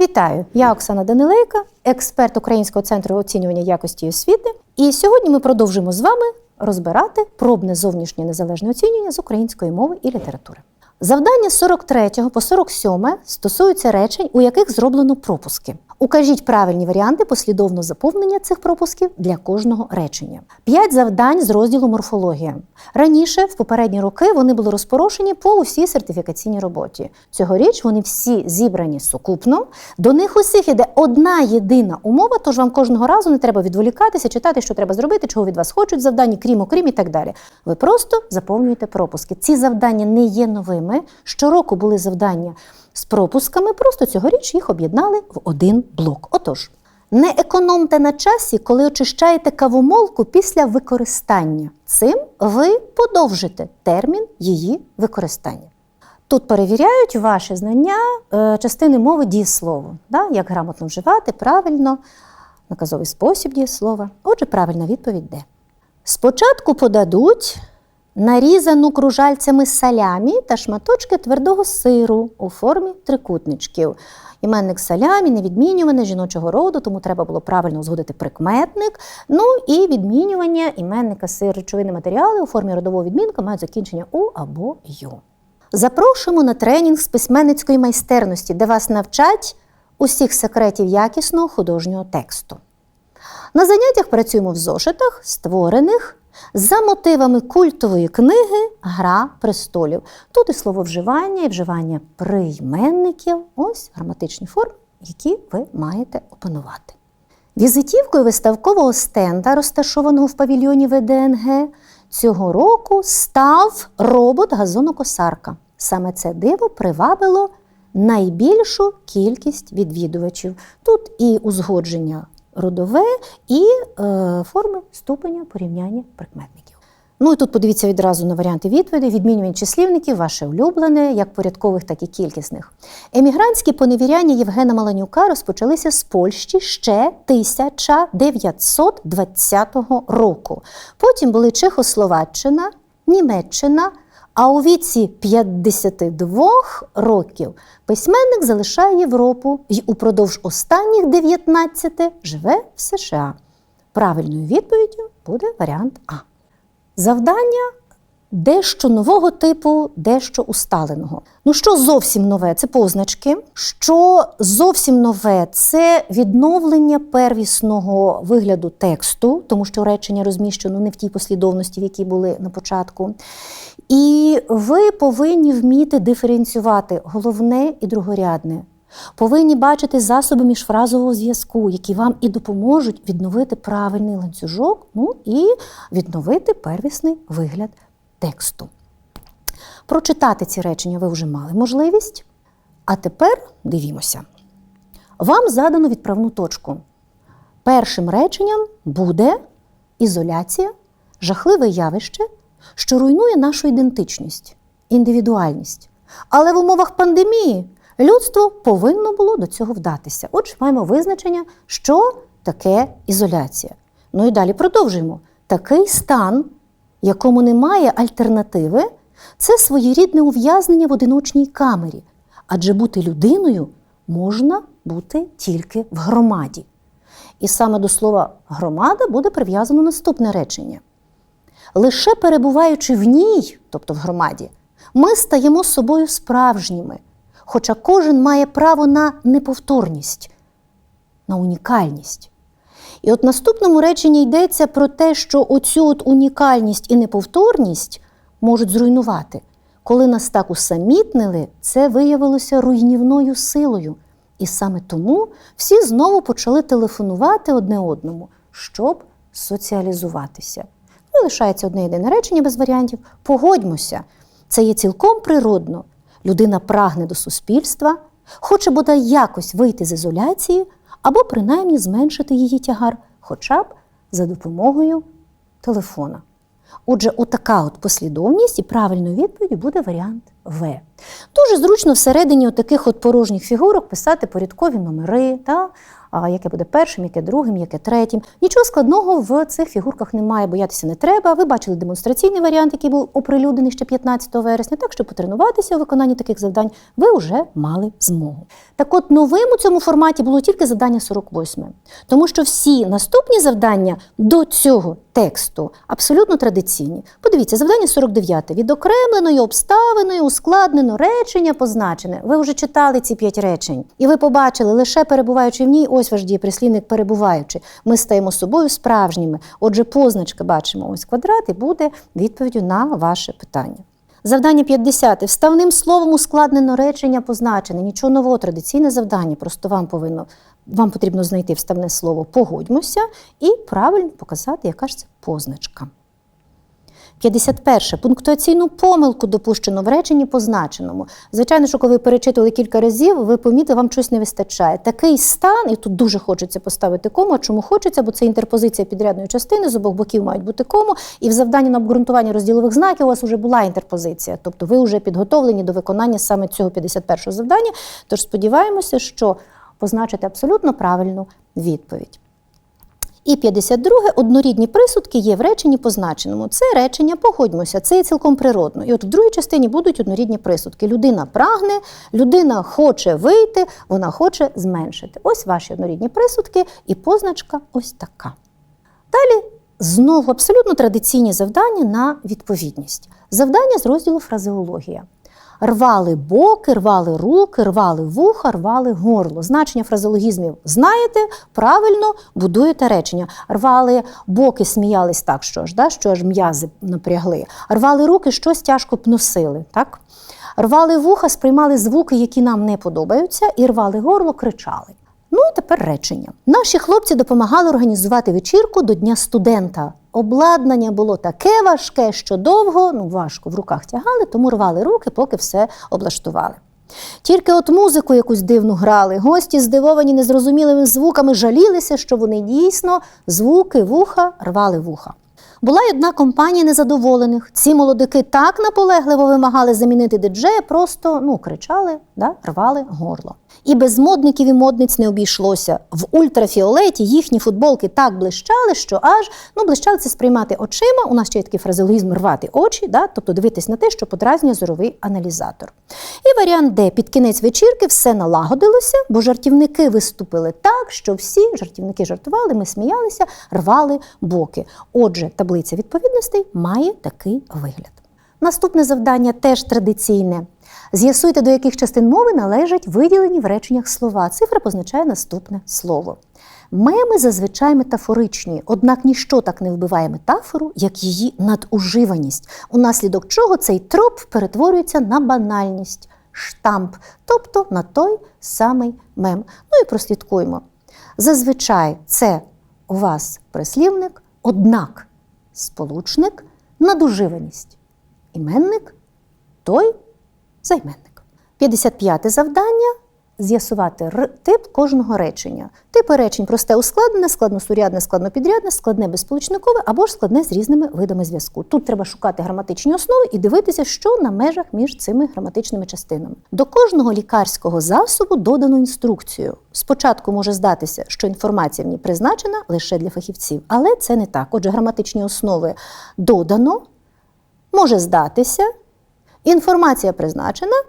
Вітаю! Я Оксана Данилейка, експерт Українського центру оцінювання якості освіти. І сьогодні ми продовжимо з вами розбирати пробне зовнішнє незалежне оцінювання з української мови і літератури. Завдання з 43 по 47 стосуються речень, у яких зроблено пропуски. Укажіть правильні варіанти послідовного заповнення цих пропусків для кожного речення. П'ять завдань з розділу морфологія. Раніше, в попередні роки, вони були розпорошені по усій сертифікаційній роботі. Цьогоріч вони всі зібрані сукупно. До них усіх іде одна єдина умова, тож вам кожного разу не треба відволікатися, читати, що треба зробити, чого від вас хочуть завдання, крім окрім і так далі. Ви просто заповнюєте пропуски. Ці завдання не є новими. Щороку були завдання з пропусками, просто цьогоріч їх об'єднали в один блок. Отож, не економте на часі, коли очищаєте кавомолку після використання. Цим ви подовжите термін її використання. Тут перевіряють ваші знання е, частини мови дієслову, да? як грамотно вживати, правильно, наказовий спосіб дієслова. Отже, правильна відповідь де. Спочатку подадуть нарізану кружальцями салямі та шматочки твердого сиру у формі трикутничків. Іменник салямі невідмінюване жіночого роду, тому треба було правильно узгодити прикметник. Ну і відмінювання іменника сир речовини матеріали у формі родового відмінка мають закінчення у або ю. Запрошуємо на тренінг з письменницької майстерності, де вас навчать усіх секретів якісного художнього тексту. На заняттях працюємо в зошитах, створених за мотивами культової книги Гра престолів. Тут і слововживання, і вживання прийменників, ось граматичні форми, які ви маєте опанувати. Візитівкою виставкового стенда, розташованого в павільйоні ВДНГ, цього року став робот-газонокосарка. Саме це диво привабило найбільшу кількість відвідувачів. Тут і узгодження родове, і е, форми ступеня порівняння прикметників. Ну і тут подивіться відразу на варіанти відповідей, відмінювань числівників, ваше улюблене, як порядкових, так і кількісних. Емігрантські поневіряння Євгена Маланюка розпочалися з Польщі ще 1920 року. Потім були Чехословаччина, Німеччина. А у віці 52 років письменник залишає Європу і упродовж останніх 19 живе в США. Правильною відповіддю буде варіант А. Завдання дещо нового типу, дещо усталеного. Ну, що зовсім нове це позначки. Що зовсім нове це відновлення первісного вигляду тексту, тому що речення розміщено не в тій послідовності, в якій були на початку. І ви повинні вміти диференціювати головне і другорядне. Повинні бачити засоби міжфразового зв'язку, які вам і допоможуть відновити правильний ланцюжок, ну і відновити первісний вигляд тексту. Прочитати ці речення ви вже мали можливість. А тепер дивімося. Вам задано відправну точку. Першим реченням буде ізоляція, жахливе явище, що руйнує нашу ідентичність, індивідуальність. Але в умовах пандемії людство повинно було до цього вдатися. Отже, маємо визначення, що таке ізоляція. Ну і далі продовжуємо. Такий стан, якому немає альтернативи, це своєрідне ув'язнення в одиночній камері. Адже бути людиною можна бути тільки в громаді. І саме до слова громада буде прив'язано наступне речення. Лише перебуваючи в ній, тобто в громаді, ми стаємо собою справжніми, хоча кожен має право на неповторність, на унікальність. І от наступному реченні йдеться про те, що оцю от унікальність і неповторність можуть зруйнувати. Коли нас так усамітнили, це виявилося руйнівною силою. І саме тому всі знову почали телефонувати одне одному, щоб соціалізуватися. Ну, лишається одне єдине речення без варіантів. Погодьмося, це є цілком природно. Людина прагне до суспільства, хоче бодай якось вийти з ізоляції або принаймні зменшити її тягар, хоча б за допомогою телефона. Отже, отака от послідовність і правильною відповіддю буде варіант В. Дуже зручно всередині таких от порожніх фігурок писати порядкові номери, та, а, яке буде першим, яке другим, яке третім. Нічого складного в цих фігурках немає, боятися не треба. Ви бачили демонстраційний варіант, який був оприлюднений ще 15 вересня. Так що потренуватися у виконанні таких завдань ви вже мали змогу. Так от новим у цьому форматі було тільки завдання 48, тому що всі наступні завдання до цього тексту абсолютно традиційні. Подивіться, завдання 49. Відокремленою, обставиною, ускладнено речення позначене. Ви вже читали ці п'ять речень, і ви побачили, лише перебуваючи в ній, ось ваш дієприслівник перебуваючи. Ми стаємо собою справжніми. Отже, позначка бачимо ось квадрат і буде відповіддю на ваше питання. Завдання 50. Вставним словом ускладнено речення позначене. Нічого нового, традиційне завдання. Просто вам повинно вам потрібно знайти вставне слово погодьмося і правильно показати, яка ж це позначка. 51. Пунктуаційну помилку допущено в реченні позначеному. Звичайно, що коли ви перечитували кілька разів, ви помітили, вам щось не вистачає. Такий стан, і тут дуже хочеться поставити кому. Чому хочеться? Бо це інтерпозиція підрядної частини, з обох боків мають бути кому. І в завданні на обґрунтування розділових знаків у вас вже була інтерпозиція. Тобто ви вже підготовлені до виконання саме цього 51 завдання. Тож сподіваємося, що позначите абсолютно правильну відповідь. І 52. однорідні присудки є в реченні позначеному. Це речення, погодьмося, це є цілком природно. І от в другій частині будуть однорідні присудки. Людина прагне, людина хоче вийти, вона хоче зменшити. Ось ваші однорідні присудки, і позначка ось така. Далі знову абсолютно традиційні завдання на відповідність. Завдання з розділу фразеологія. Рвали боки, рвали руки, рвали вуха, рвали горло. Значення фразеологізмів знаєте, правильно будуєте речення. Рвали боки, сміялись так, що ж, да? що ж м'язи напрягли. Рвали руки, щось тяжко б носили. Так? Рвали вуха, сприймали звуки, які нам не подобаються, і рвали горло, кричали. Ну і тепер речення. Наші хлопці допомагали організувати вечірку до Дня студента. Обладнання було таке важке, що довго, ну важко в руках тягали, тому рвали руки, поки все облаштували. Тільки от музику якусь дивну грали, гості, здивовані незрозумілими звуками, жалілися, що вони дійсно звуки вуха рвали вуха. Була й одна компанія незадоволених. Ці молодики так наполегливо вимагали замінити диджея, просто ну, кричали, да, рвали горло. І без модників і модниць не обійшлося. В ультрафіолеті їхні футболки так блищали, що аж ну, блищали це сприймати очима. У нас ще є такий фразеологізм рвати очі, да, тобто дивитись на те, що подразнює зоровий аналізатор. І варіант, де під кінець вечірки все налагодилося, бо жартівники виступили так, що всі жартівники жартували, ми сміялися, рвали боки. Отже, таблиця відповідностей має такий вигляд. Наступне завдання теж традиційне. З'ясуйте, до яких частин мови належать виділені в реченнях слова. Цифра позначає наступне слово. Меми зазвичай метафоричні, однак ніщо так не вбиває метафору, як її надуживаність, унаслідок чого цей троп перетворюється на банальність, штамп, тобто на той самий мем. Ну і прослідкуємо. Зазвичай це у вас прислівник, однак сполучник, надуживаність. Іменник той займенник. 55 завдання з'ясувати тип кожного речення. Типи речень просте ускладнене, складносурядне, складнопідрядне, складне безсполучникове або ж складне з різними видами зв'язку. Тут треба шукати граматичні основи і дивитися, що на межах між цими граматичними частинами. До кожного лікарського засобу додано інструкцію. Спочатку може здатися, що інформація в ній призначена лише для фахівців, але це не так. Отже, граматичні основи додано, може здатися, Інформація призначена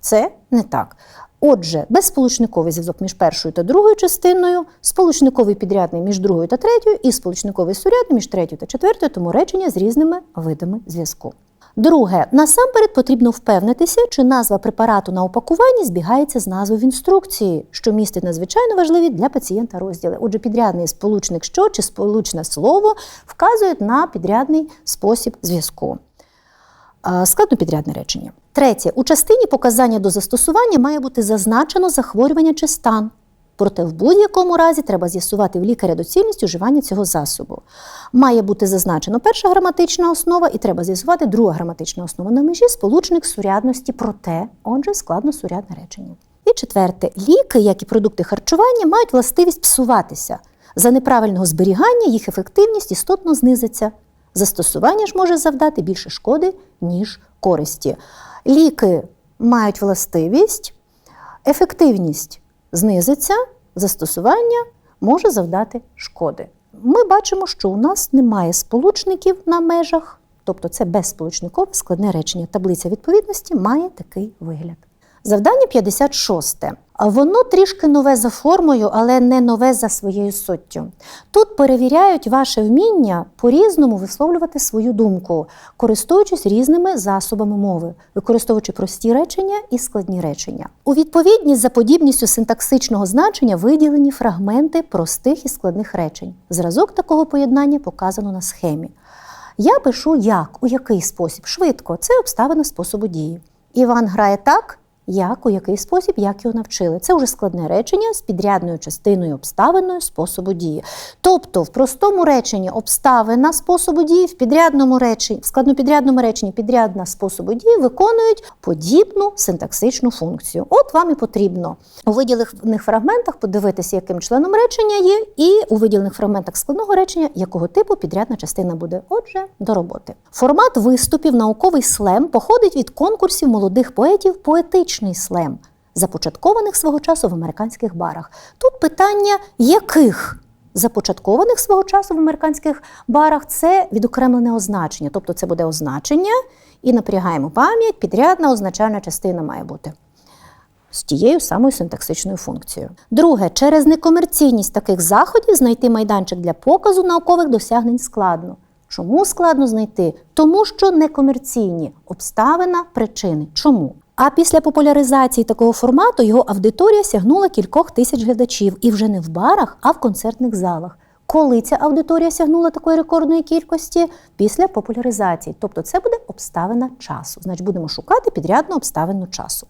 це не так. Отже, безсполучниковий зв'язок між першою та другою частиною, сполучниковий підрядний між другою та третьою, і сполучниковий сурядний між третьою та четвертою, тому речення з різними видами зв'язку. Друге, насамперед потрібно впевнитися, чи назва препарату на упакуванні збігається з назвою в інструкції, що містить надзвичайно важливі для пацієнта розділи. Отже, підрядний сполучник що чи сполучне слово вказують на підрядний спосіб зв'язку. А, Складнопідрядне речення. Третє. У частині показання до застосування має бути зазначено захворювання чи стан. Проте в будь-якому разі треба з'ясувати в лікаря доцільність уживання цього засобу. Має бути зазначено перша граматична основа, і треба з'ясувати друга граматична основа на межі сполучник сурядності проте, отже, складносурядне речення. І четверте, ліки, як і продукти харчування, мають властивість псуватися. За неправильного зберігання їх ефективність істотно знизиться. Застосування ж може завдати більше шкоди, ніж користі. Ліки мають властивість, ефективність знизиться, застосування може завдати шкоди. Ми бачимо, що у нас немає сполучників на межах, тобто це безсполучникове складне речення. Таблиця відповідності має такий вигляд. Завдання 56. Воно трішки нове за формою, але не нове за своєю суттю. Тут перевіряють ваше вміння по-різному висловлювати свою думку, користуючись різними засобами мови, використовуючи прості речення і складні речення. У відповідність за подібністю синтаксичного значення виділені фрагменти простих і складних речень. Зразок такого поєднання показано на схемі. Я пишу як, у який спосіб, швидко, це обставина способу дії. Іван грає так, як, у який спосіб, як його навчили. Це вже складне речення з підрядною частиною обставиною способу дії. Тобто, в простому реченні обставина способу дії, в підрядному реченні, в складнопідрядному реченні підрядна способу дії виконують подібну синтаксичну функцію. От вам і потрібно у виділених фрагментах подивитися, яким членом речення є, і у виділених фрагментах складного речення, якого типу підрядна частина буде. Отже, до роботи. Формат виступів науковий слем походить від конкурсів молодих поетів поетичний слем, започаткованих свого часу в американських барах. Тут питання яких? Започаткованих свого часу в американських барах це відокремлене означення, тобто це буде означення, і напрягаємо пам'ять, підрядна означальна частина має бути з тією самою синтаксичною функцією. Друге, через некомерційність таких заходів знайти майданчик для показу наукових досягнень складно. Чому складно знайти? Тому що некомерційні обставина причини. Чому? А після популяризації такого формату його аудиторія сягнула кількох тисяч глядачів і вже не в барах, а в концертних залах. Коли ця аудиторія сягнула такої рекордної кількості? Після популяризації. Тобто це буде обставина часу. Значить, будемо шукати підрядну обставину часу.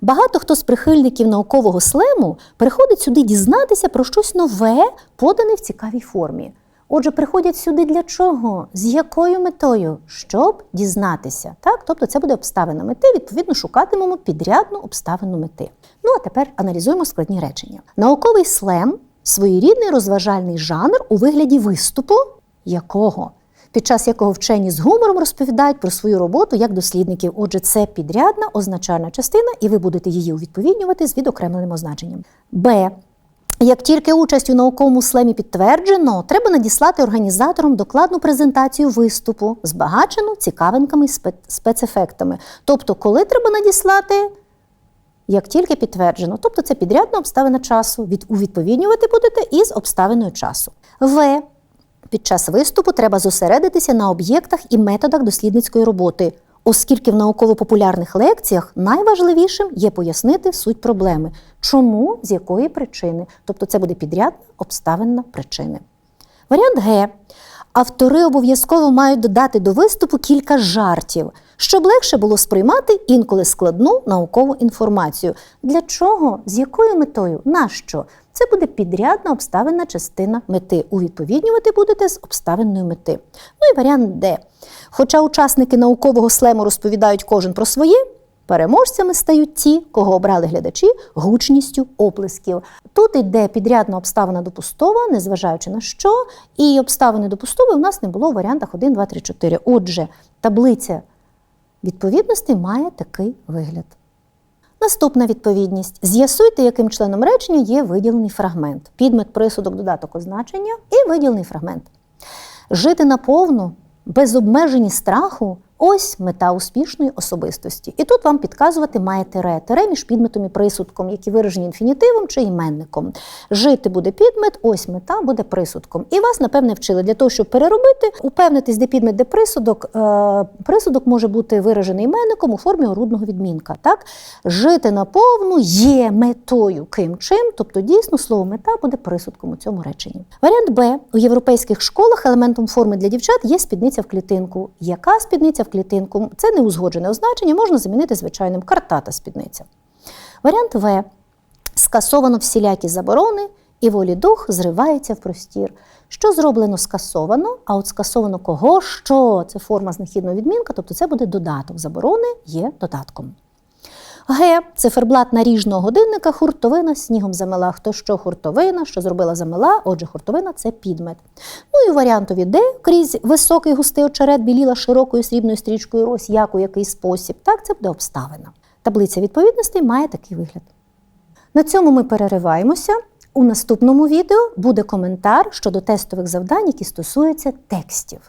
Багато хто з прихильників наукового слему приходить сюди дізнатися про щось нове, подане в цікавій формі. Отже, приходять сюди для чого? З якою метою? Щоб дізнатися. Так? Тобто це буде обставина мети, відповідно, шукатимемо підрядну обставину мети. Ну а тепер аналізуємо складні речення. Науковий слем своєрідний розважальний жанр у вигляді виступу, якого? Під час якого вчені з гумором розповідають про свою роботу як дослідників. Отже, це підрядна означальна частина, і ви будете її увідповіднювати з відокремленим означенням. Б. Як тільки участь у науковому слемі підтверджено, треба надіслати організаторам докладну презентацію виступу, збагачену цікавинками і спе- спецефектами. Тобто, коли треба надіслати, як тільки підтверджено. Тобто це підрядна обставина часу. Від, увідповіднювати будете із обставиною часу. В. Під час виступу треба зосередитися на об'єктах і методах дослідницької роботи, оскільки в науково-популярних лекціях найважливішим є пояснити суть проблеми, чому, з якої причини. Тобто це буде підрядна обставинна причини. Варіант Г. Автори обов'язково мають додати до виступу кілька жартів, щоб легше було сприймати інколи складну наукову інформацію. Для чого? З якою метою? Нащо? Це буде підрядна обставинна частина мети. Увідповіднювати будете з обставинної мети. Ну і варіант Д. Хоча учасники наукового слему розповідають кожен про своє, переможцями стають ті, кого обрали глядачі гучністю оплесків. Тут йде підрядна обставина допустова, незважаючи на що, і обставини допустової у нас не було в варіантах 1, 2, 3, 4. Отже, таблиця відповідності має такий вигляд. Наступна відповідність. З'ясуйте, яким членом речення є виділений фрагмент. Підмет, присудок, додаток означення і виділений фрагмент. Жити наповну, без обмежені страху ось мета успішної особистості. І тут вам підказувати має тере. Тере між підметом і присудком, які виражені інфінітивом чи іменником. Жити буде підмет, ось мета буде присудком. І вас, напевне, вчили для того, щоб переробити, упевнитись, де підмет, де присудок. Е, Присудок може бути виражений іменником у формі орудного відмінка. Так? Жити наповну є метою ким чим, тобто дійсно слово мета буде присудком у цьому реченні. Варіант Б. У європейських школах елементом форми для дівчат є спідниця в клітинку. Яка спідниця в клітинку? Це неузгоджене означення, можна замінити звичайним картата спідниця. Варіант В. Скасовано всілякі заборони, і волі дух зривається в простір. Що зроблено скасовано, а от скасовано кого, що це форма знахідного відмінка, тобто це буде додаток. Заборони є додатком. Г. Циферблат наріжного годинника, хуртовина снігом замела. Хто що хуртовина, що зробила замела, отже, хуртовина це підмет. Ну і варіантові Д. Крізь високий густий очерет біліла широкою срібною стрічкою рось, як у який спосіб. Так, це буде обставина. Таблиця відповідностей має такий вигляд. На цьому ми перериваємося. У наступному відео буде коментар щодо тестових завдань, які стосуються текстів.